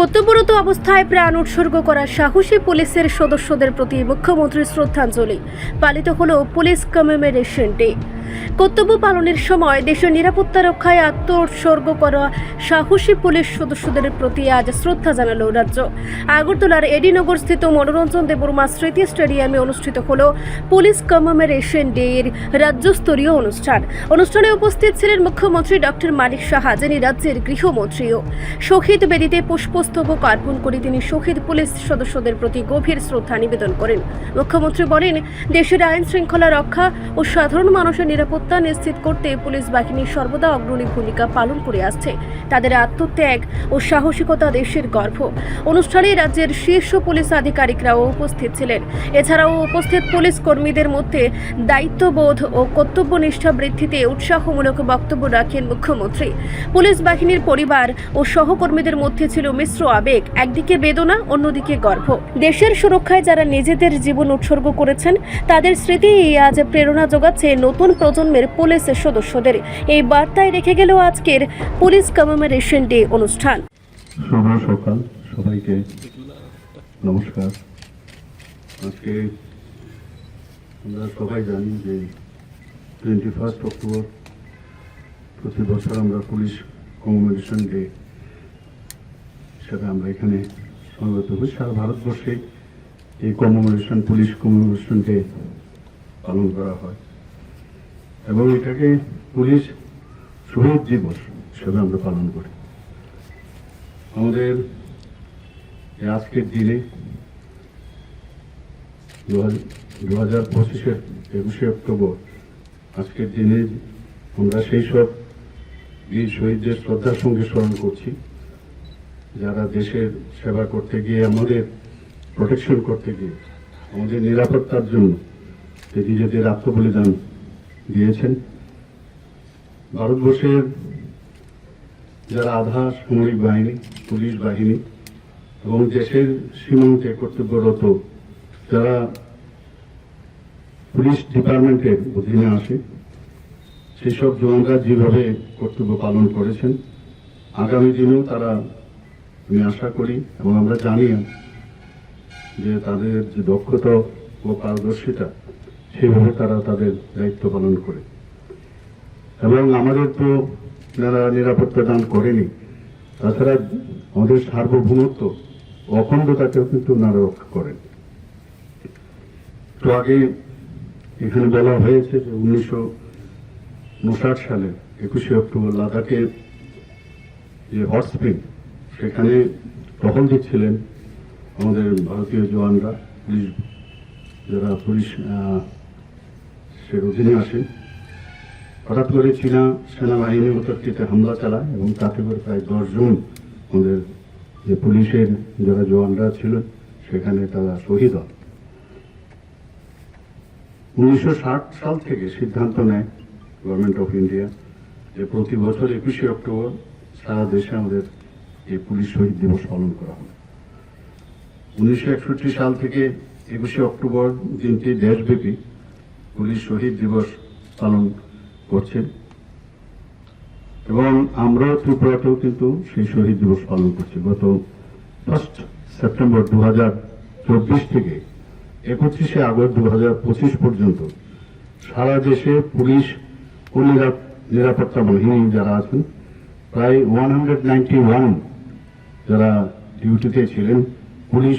কর্তব্যরত অবস্থায় প্রাণ উৎসর্গ করা সাহসী পুলিশের সদস্যদের প্রতি মুখ্যমন্ত্রীর শ্রদ্ধাঞ্জলি। পালিত হল পুলিশ কমেমোরেশন ডে কর্তব্য পালনের সময় দেশের নিরাপত্তা রক্ষায় আত্ম উৎসর্গ করা সাহসী পুলিশ সদস্যদের প্রতি আজ শ্রদ্ধা জানালো রাজ্য। আগরতলার এডিনগর স্থিত মনোরঞ্জন দেববর্মা স্মৃতি স্টেডিয়ামে অনুষ্ঠিত হল পুলিশ কমেমোরেশন ডে এর রাজ্যস্তরীয় অনুষ্ঠান। অনুষ্ঠানে উপস্থিত ছিলেন মুখ্যমন্ত্রী ডক্টর মানিক সাহা, যিনি রাজ্যের গৃহমন্ত্রীও। শহীদ বেদিতে পুষ্পস্তবক অর্পণ করে তিনি শহীদ পুলিশ সদস্যদের প্রতি গভীর শ্রদ্ধা নিবেদন করেন। মুখ্যমন্ত্রী বলেন, দেশের আইন শৃঙ্খলা রক্ষা ও সাধারণ মানুষের নিরাপত্তা নিশ্চিত করতে পুলিশ বাহিনী সর্বদা অগ্রণী ভূমিকা পালন করে আসছে। তাদের আত্মত্যাগ ও সাহসিকতা দেশের গর্ব। অনুষ্ঠানে রাজ্যের শীর্ষ পুলিশ আধিকারিকরাও উপস্থিত ছিলেন। এছাড়াও উপস্থিত পুলিশ কর্মীদের মধ্যে দায়িত্ববোধ ও কর্তব্যনিষ্ঠা বৃদ্ধিতে উৎসাহমূলক বক্তব্য রাখেন মুখ্যমন্ত্রী। পুলিশ বাহিনীর পরিবার ও সহকর্মীদের মধ্যে ছিল মিশ্র আবেগ, একদিকে বেদনা, অন্যদিকে গর্ব দেশের সুরক্ষায় যারা নিজেদের জীবন উৎসর্গ করেছেন, তাদের স্মৃতি আজ প্রেরণা যোগাচ্ছে নতুন প্রজন্মের পুলিশ সদস্যদের। এই বার্তায় রেখে গেল আজকের পুলিশ কমেমোরেশন ডে অনুষ্ঠান। সকাল, সবাইকে নমস্কার। আজকে আমরা সবাই জানি যে টোয়েন্টি ফার্স্ট অক্টোবর প্রতি বছর আমরা পুলিশ কমেমোরেশন ডে হিসাবে আমরা এখানে সমবেত হই। সারা ভারতবর্ষে এই কমেমোরেশন, পুলিশ কমেমোরেশন ডে পালন করা হয়। এবং এটাকে পুলিশ শহীদ দিবস হিসেবে আমরা পালন করি। আমাদের আজকের দিনে দু হাজার পঁচিশের একুশে অক্টোবর আজকের দিনে আমরা সেই সব বীর শহীদদের শ্রদ্ধার সঙ্গে স্মরণ করছি। যারা দেশের সেবা করতে গিয়ে, আমাদের প্রোটেকশন করতে গিয়ে, আমাদের নিরাপত্তার জন্য নিজেদের আত্মবলিদান দিয়েছেন। ভারতবর্ষের যারা আধা সামরিক বাহিনী, পুলিশ বাহিনী এবং দেশের সীমান্তে কর্তব্যরত যারা পুলিশ ডিপার্টমেন্টের অধীনে আসে সেই সব জওয়ানরা যেভাবে কর্তব্য পালন করেছেন, আগামী দিনেও তারা আমি আশা করি এবং আমরা জানি যে তাদের যে দক্ষতা ও পারদর্শিতা, সেভাবে তারা তাদের দায়িত্ব পালন করে। এবং আমাদের তো যারা নিরাপত্তা দান করেনি, তাছাড়া আমাদের সার্বভৌমত্ব অখণ্ডতাকেও কিন্তু ওনারা রক্ষা করেন। তো আগে এখানে বলা হয়েছে যে উনিশশো উনষাট সালে একুশে অক্টোবর লাদাখের যে হট স্প্রিং সেখানে টহল দিচ্ছিলেন আমাদের ভারতীয় জওয়ানরা পুলিশ যারা পুলিশ আহ, সে অধীনে আসেন। হঠাৎ করে চীনা সেনাবাহিনী উত্তরটিতে হামলা চালায় এবং তাতে করে প্রায় দশজন আমাদের যে পুলিশের যারা জওয়ানরা ছিল সেখানে তারা শহীদ হন উনিশশো ষাট সাল থেকে সিদ্ধান্ত নেয় গভর্নমেন্ট অফ ইন্ডিয়া যে প্রতি বছর একুশে অক্টোবর সারা দেশে আমাদের এই পুলিশ শহীদ দিবস পালন করা হবে উনিশশো সাল থেকে একুশে অক্টোবর দিনটি দেশব্যাপী পুলিশ শহীদ দিবস পালন করছেন। এবং আমরাও ত্রিপুরাতেও কিন্তু সেই শহীদ দিবস পালন করছি। গত ফার্স্ট সেপ্টেম্বর দু হাজার চব্বিশ থেকে একত্রিশে আগস্ট দু হাজার পঁচিশ পর্যন্ত সারা দেশে পুলিশ ও নিরাপত্তা বাহিনী যারা আছেন, প্রায় ওয়ান হান্ড্রেড নাইনটি ওয়ান যারা ডিউটিতে ছিলেন, পুলিশ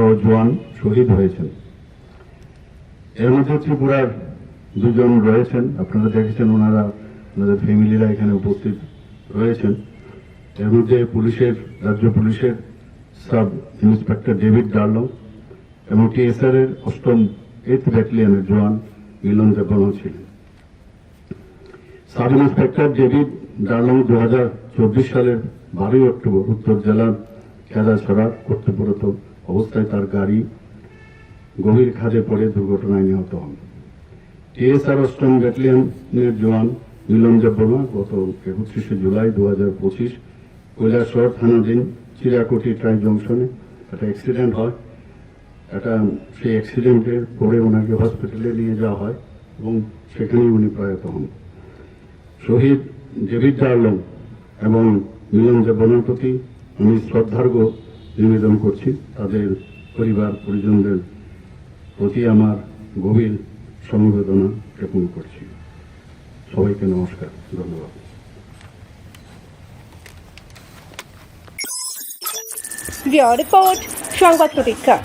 ও জওয়ান শহীদ হয়েছেন। এর মধ্যে ত্রিপুরার দুজন রয়েছেন, আপনারা দেখেছেন ওনারা ওনাদের ফ্যামিলিরা এখানে উপস্থিত রয়েছেন। এর মধ্যে পুলিশের, রাজ্য পুলিশের সাব ইন্সপেক্টর ডেভিড ডার্লং এবং টিএসআর এর অষ্টম এইথ ব্যাটালিয়নের জওয়ান মিলন দেববর্মা ছিলেন। সাব ইন্সপেক্টর ডেভিড ডার্লং দু হাজার চব্বিশ সালের বারোই অক্টোবর উত্তর জেলার খেদাছড়া কর্তব্যরত অবস্থায় তার গাড়ি গভীর খাদে পড়ে দুর্ঘটনায় নিহত হন। টিএসআর অষ্টম ব্যাটালিয়নের জওয়ান মিলন দেববর্মা গত একত্রিশে জুলাই দু হাজার পঁচিশ কৈলাসহর থানাধীন চিরাকুটি ট্রাই জংশনে একটা অ্যাক্সিডেন্ট হয়। একটা সেই অ্যাক্সিডেন্টে পরে ওনাকে হসপিটালে নিয়ে যাওয়া হয় এবং সেখানেই উনি প্রয়াত হন। শহীদ ডেভিড ডার্লং এবং মিলন বনপতি প্রতি আমি শ্রদ্ধার্ঘ নিবেদন করছি, তাদের পরিবার পরিজনদের প্রতি আমার গভীর সমবেদনা জ্ঞাপন করছি। সবাইকে নমস্কার, ধন্যবাদ। রিপোর্ট, সংবাদ প্রতীক্ষা।